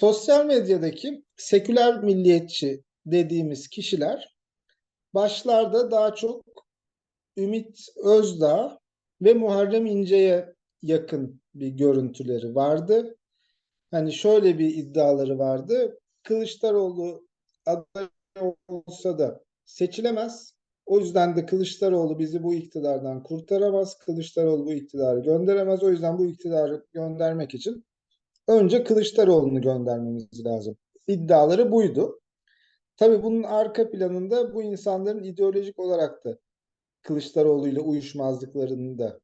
Sosyal medyadaki seküler milliyetçi dediğimiz kişiler başlarda daha çok Ümit Özdağ ve Muharrem İnce'ye yakın bir görüntüleri vardı. Hani şöyle bir iddiaları vardı. Kılıçdaroğlu aday olsa da seçilemez. O yüzden de Kılıçdaroğlu bizi bu iktidardan kurtaramaz. Kılıçdaroğlu bu iktidarı gönderemez. O yüzden bu iktidarı göndermek için önce Kılıçdaroğlu'nu göndermemiz lazım. İddiaları buydu. Tabii bunun arka planında bu insanların ideolojik olarak da Kılıçdaroğlu ile uyuşmazlıklarının da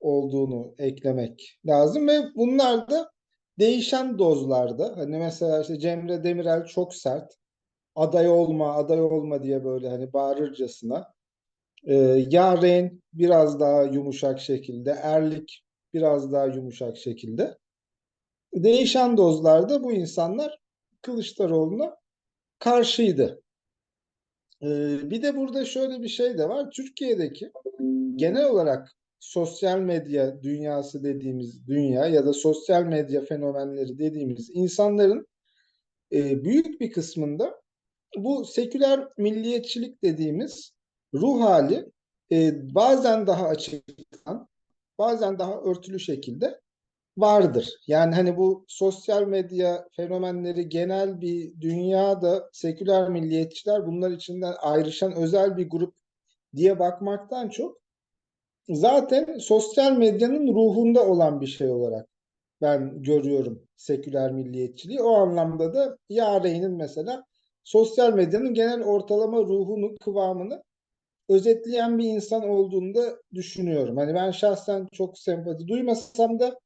olduğunu eklemek lazım ve bunlar da değişen dozlarda. Hani mesela işte Cemre Demirel çok sert. Aday olma, aday olma diye böyle hani bağırırcasına. Ee, Yaren biraz daha yumuşak şekilde, Erlik biraz daha yumuşak şekilde. Değişen dozlarda bu insanlar Kılıçdaroğlu'na karşıydı. Ee, bir de burada şöyle bir şey de var. Türkiye'deki genel olarak sosyal medya dünyası dediğimiz dünya ya da sosyal medya fenomenleri dediğimiz insanların e, büyük bir kısmında bu seküler milliyetçilik dediğimiz ruh hali e, bazen daha açıktan, bazen daha örtülü şekilde vardır. Yani hani bu sosyal medya fenomenleri genel bir dünyada seküler milliyetçiler bunlar içinden ayrışan özel bir grup diye bakmaktan çok zaten sosyal medyanın ruhunda olan bir şey olarak ben görüyorum seküler milliyetçiliği. O anlamda da Yareyn'in mesela sosyal medyanın genel ortalama ruhunu, kıvamını özetleyen bir insan olduğunu da düşünüyorum. Hani ben şahsen çok sempati duymasam da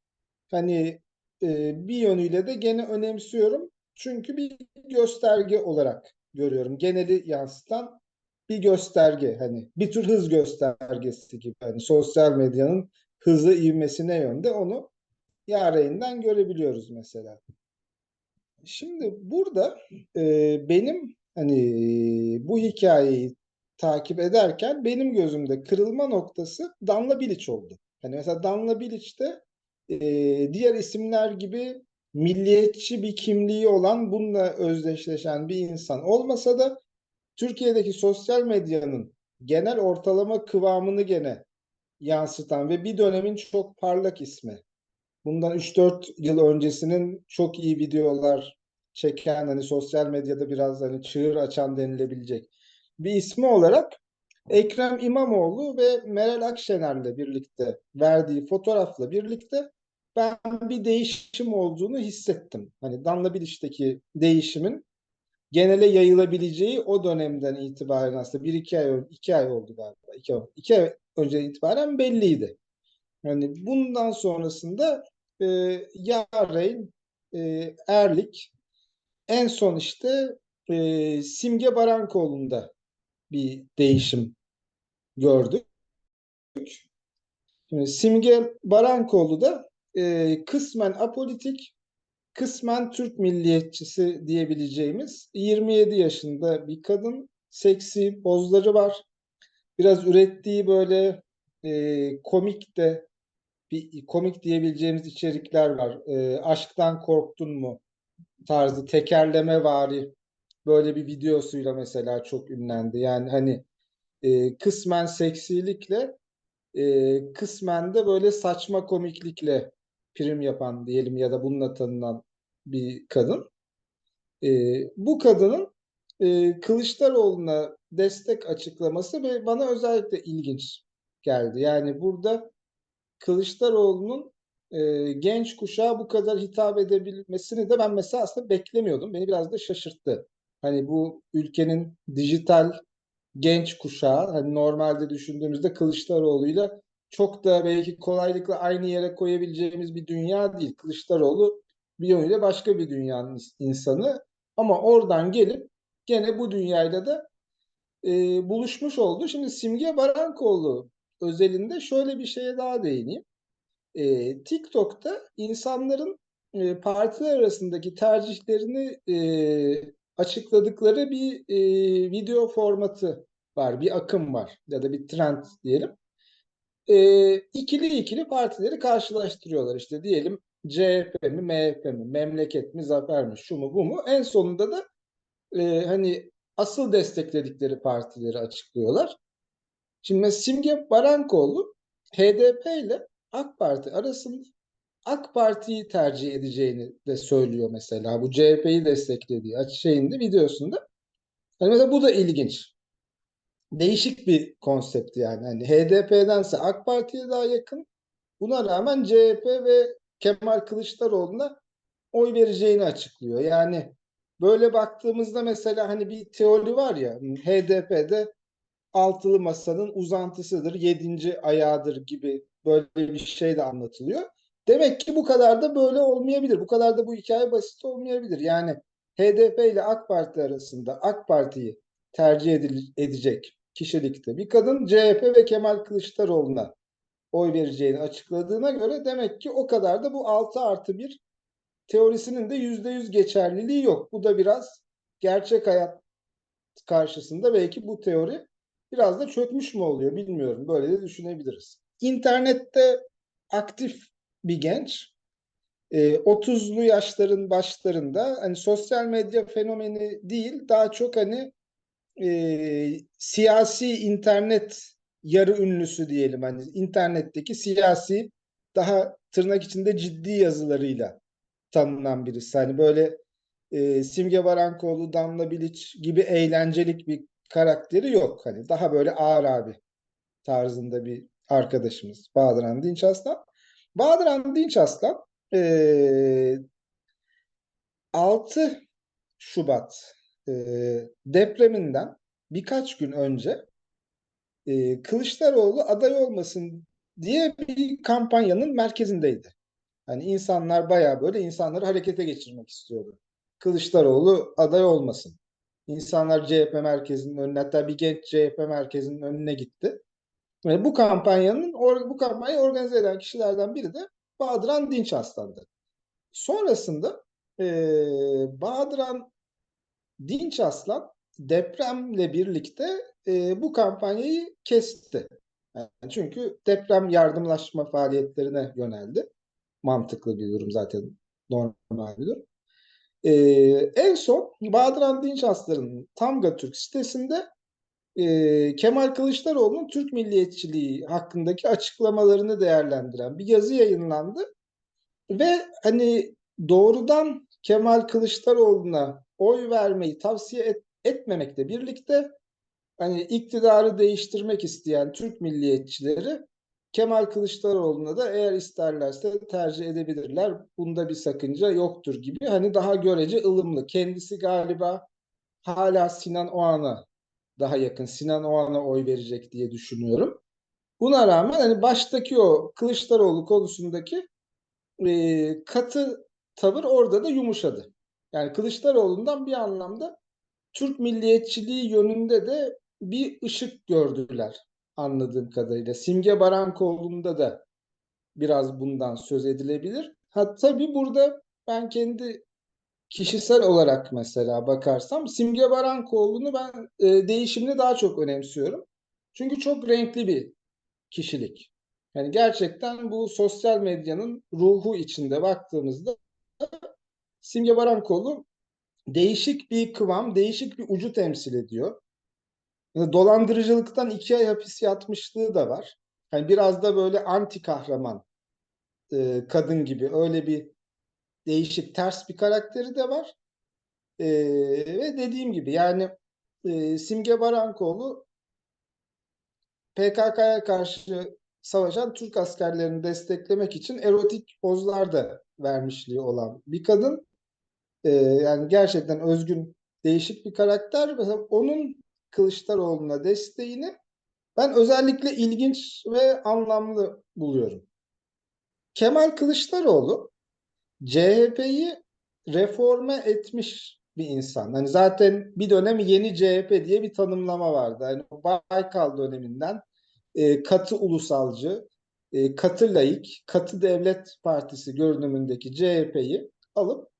hani e, bir yönüyle de gene önemsiyorum. Çünkü bir gösterge olarak görüyorum. Geneli yansıtan bir gösterge hani bir tür hız göstergesi gibi hani sosyal medyanın hızı ivmesine yönde onu Yareyn'den görebiliyoruz mesela. Şimdi burada e, benim hani bu hikayeyi takip ederken benim gözümde kırılma noktası Danla Bilic oldu. Hani mesela Danla Bilic de e, diğer isimler gibi milliyetçi bir kimliği olan bununla özdeşleşen bir insan olmasa da Türkiye'deki sosyal medyanın genel ortalama kıvamını gene yansıtan ve bir dönemin çok parlak ismi. Bundan 3-4 yıl öncesinin çok iyi videolar çeken hani sosyal medyada biraz hani çığır açan denilebilecek bir ismi olarak Ekrem İmamoğlu ve Meral Akşener'le birlikte verdiği fotoğrafla birlikte ben bir değişim olduğunu hissettim. Hani Danla Biliş'teki değişimin genele yayılabileceği o dönemden itibaren aslında bir iki ay iki ay oldu galiba iki, iki ay önce itibaren belliydi. Yani bundan sonrasında e, Yaren, e, Erlik en son işte e, Simge Barankoğlu'nda bir değişim gördük. Şimdi Simge Barankoğlu da e, kısmen apolitik, kısmen Türk milliyetçisi diyebileceğimiz 27 yaşında bir kadın. Seksi pozları var. Biraz ürettiği böyle e, komik de bir komik diyebileceğimiz içerikler var. E, aşktan korktun mu tarzı tekerleme vari böyle bir videosuyla mesela çok ünlendi. Yani hani e, kısmen seksilikle e, kısmen de böyle saçma komiklikle prim yapan diyelim ya da bununla tanınan bir kadın. E, bu kadının e, Kılıçdaroğlu'na destek açıklaması ve bana özellikle ilginç geldi. Yani burada Kılıçdaroğlu'nun e, genç kuşağa bu kadar hitap edebilmesini de ben mesela aslında beklemiyordum. Beni biraz da şaşırttı. Hani bu ülkenin dijital genç kuşağı hani normalde düşündüğümüzde Kılıçdaroğlu'yla çok da belki kolaylıkla aynı yere koyabileceğimiz bir dünya değil. Kılıçdaroğlu bir yönüyle başka bir dünyanın insanı ama oradan gelip gene bu dünyayla da e, buluşmuş oldu. Şimdi Simge Barankoğlu özelinde şöyle bir şeye daha değineyim. E, TikTok'ta insanların e, partiler arasındaki tercihlerini e, açıkladıkları bir e, video formatı var, bir akım var ya da bir trend diyelim. E, ikili ikili partileri karşılaştırıyorlar işte diyelim CHP mi, MHP mi, memleket mi, zafer mi, şu mu, bu mu? En sonunda da e, hani asıl destekledikleri partileri açıklıyorlar. Şimdi Simge Barankoğlu HDP ile AK Parti arasında AK Parti'yi tercih edeceğini de söylüyor mesela. Bu CHP'yi desteklediği şeyinde videosunda. Hani mesela bu da ilginç. Değişik bir konsept yani. Hani HDP'dense AK Parti'ye daha yakın. Buna rağmen CHP ve Kemal Kılıçdaroğlu'na oy vereceğini açıklıyor. Yani böyle baktığımızda mesela hani bir teori var ya HDP'de altılı masanın uzantısıdır, yedinci ayağıdır gibi böyle bir şey de anlatılıyor. Demek ki bu kadar da böyle olmayabilir. Bu kadar da bu hikaye basit olmayabilir. Yani HDP ile AK Parti arasında AK Parti'yi tercih edecek kişilikte bir kadın CHP ve Kemal Kılıçdaroğlu'na oy vereceğini açıkladığına göre demek ki o kadar da bu 6 artı 1 teorisinin de %100 geçerliliği yok. Bu da biraz gerçek hayat karşısında belki bu teori biraz da çökmüş mü oluyor bilmiyorum. Böyle de düşünebiliriz. İnternette aktif bir genç. E, 30'lu yaşların başlarında hani sosyal medya fenomeni değil daha çok hani e, siyasi internet yarı ünlüsü diyelim hani internetteki siyasi daha tırnak içinde ciddi yazılarıyla tanınan birisi. Hani böyle e, Simge Barankoğlu, Damla Bilic gibi eğlencelik bir karakteri yok. Hani daha böyle ağır abi tarzında bir arkadaşımız Bahadıran Dinç Aslan. Bahadıran Dinç Aslan e, 6 Şubat e, depreminden birkaç gün önce e, Kılıçdaroğlu aday olmasın diye bir kampanyanın merkezindeydi. Hani insanlar bayağı böyle insanları harekete geçirmek istiyordu. Kılıçdaroğlu aday olmasın. İnsanlar CHP merkezinin önüne hatta bir genç CHP merkezinin önüne gitti. Ve bu kampanyanın bu kampanyayı organize eden kişilerden biri de Bahadıran Dinç Aslan'dı. Sonrasında e, Bahadıran Dinç Aslan depremle birlikte e, bu kampanyayı kesti. Yani çünkü deprem yardımlaşma faaliyetlerine yöneldi. Mantıklı bir durum zaten normal bir durum. E, en son Bahadır Dinç Aslan'ın Tamga Türk sitesinde e, Kemal Kılıçdaroğlu'nun Türk milliyetçiliği hakkındaki açıklamalarını değerlendiren bir yazı yayınlandı. Ve hani doğrudan Kemal Kılıçdaroğlu'na oy vermeyi tavsiye et, etmemekle birlikte hani iktidarı değiştirmek isteyen Türk milliyetçileri Kemal Kılıçdaroğlu'na da eğer isterlerse tercih edebilirler. Bunda bir sakınca yoktur gibi. Hani daha görece ılımlı. Kendisi galiba hala Sinan Oğan'a daha yakın. Sinan Oğan'a oy verecek diye düşünüyorum. Buna rağmen hani baştaki o Kılıçdaroğlu konusundaki e, katı tavır orada da yumuşadı. Yani Kılıçdaroğlu'ndan bir anlamda Türk milliyetçiliği yönünde de bir ışık gördüler anladığım kadarıyla. Simge Barankoğlu'nda da biraz bundan söz edilebilir. Ha tabii burada ben kendi kişisel olarak mesela bakarsam Simge Barankoğlu'nu ben e, değişimini daha çok önemsiyorum. Çünkü çok renkli bir kişilik. Yani gerçekten bu sosyal medyanın ruhu içinde baktığımızda Simge Barankoğlu değişik bir kıvam, değişik bir ucu temsil ediyor. Dolandırıcılıktan iki ay hapis yatmışlığı da var. Yani biraz da böyle anti kahraman e, kadın gibi öyle bir değişik ters bir karakteri de var. E, ve dediğim gibi yani e, Simge Barankoğlu PKK'ya karşı savaşan Türk askerlerini desteklemek için erotik pozlar da vermişliği olan bir kadın. E, yani gerçekten özgün değişik bir karakter. Mesela onun Kılıçdaroğlu'na desteğini ben özellikle ilginç ve anlamlı buluyorum. Kemal Kılıçdaroğlu CHP'yi reforme etmiş bir insan. Hani zaten bir dönem yeni CHP diye bir tanımlama vardı. Hani Baykal döneminden e, katı ulusalcı, e, katı laik, katı devlet partisi görünümündeki CHP'yi alıp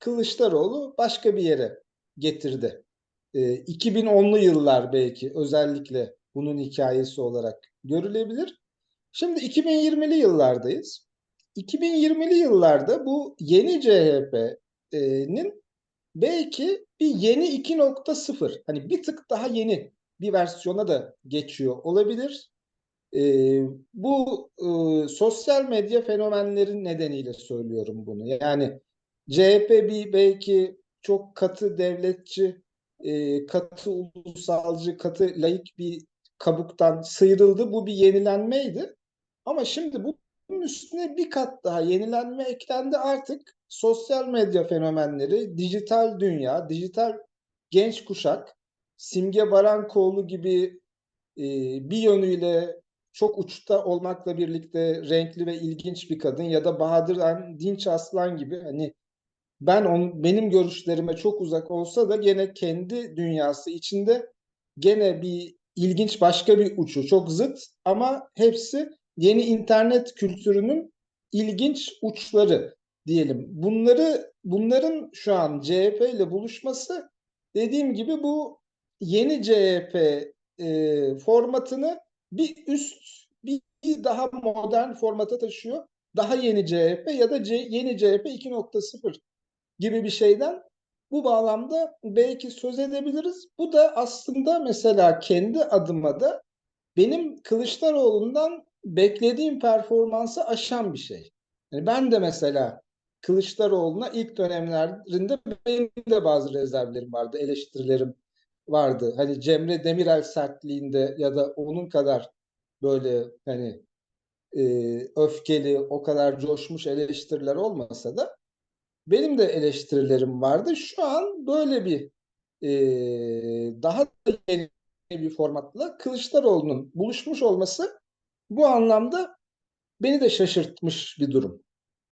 Kılıçdaroğlu başka bir yere getirdi. E, 2010'lu yıllar belki özellikle bunun hikayesi olarak görülebilir. Şimdi 2020'li yıllardayız. 2020'li yıllarda bu yeni CHP'nin belki bir yeni 2.0 hani bir tık daha yeni bir versiyona da geçiyor olabilir. E, bu e, sosyal medya fenomenlerin nedeniyle söylüyorum bunu. Yani CHP bir belki çok katı devletçi, e, katı ulusalcı, katı laik bir kabuktan sıyrıldı. Bu bir yenilenmeydi. Ama şimdi bunun üstüne bir kat daha yenilenme eklendi artık sosyal medya fenomenleri, dijital dünya, dijital genç kuşak, Simge Barankoğlu gibi e, bir yönüyle çok uçta olmakla birlikte renkli ve ilginç bir kadın ya da Bahadır Dinç Aslan gibi hani ben on, benim görüşlerime çok uzak olsa da gene kendi dünyası içinde gene bir ilginç başka bir uçu çok zıt ama hepsi yeni internet kültürünün ilginç uçları diyelim. Bunları bunların şu an CHP ile buluşması dediğim gibi bu yeni CHP e, formatını bir üst bir, daha modern formata taşıyor. Daha yeni CHP ya da C, yeni CHP 2.0 gibi bir şeyden bu bağlamda belki söz edebiliriz. Bu da aslında mesela kendi adıma da benim Kılıçdaroğlu'ndan beklediğim performansı aşan bir şey. Yani ben de mesela Kılıçdaroğlu'na ilk dönemlerinde benim de bazı rezervlerim vardı, eleştirilerim vardı. Hani Cemre Demirel sertliğinde ya da onun kadar böyle hani e, öfkeli, o kadar coşmuş eleştiriler olmasa da benim de eleştirilerim vardı. Şu an böyle bir e, daha yeni bir formatla Kılıçdaroğlu'nun buluşmuş olması bu anlamda beni de şaşırtmış bir durum.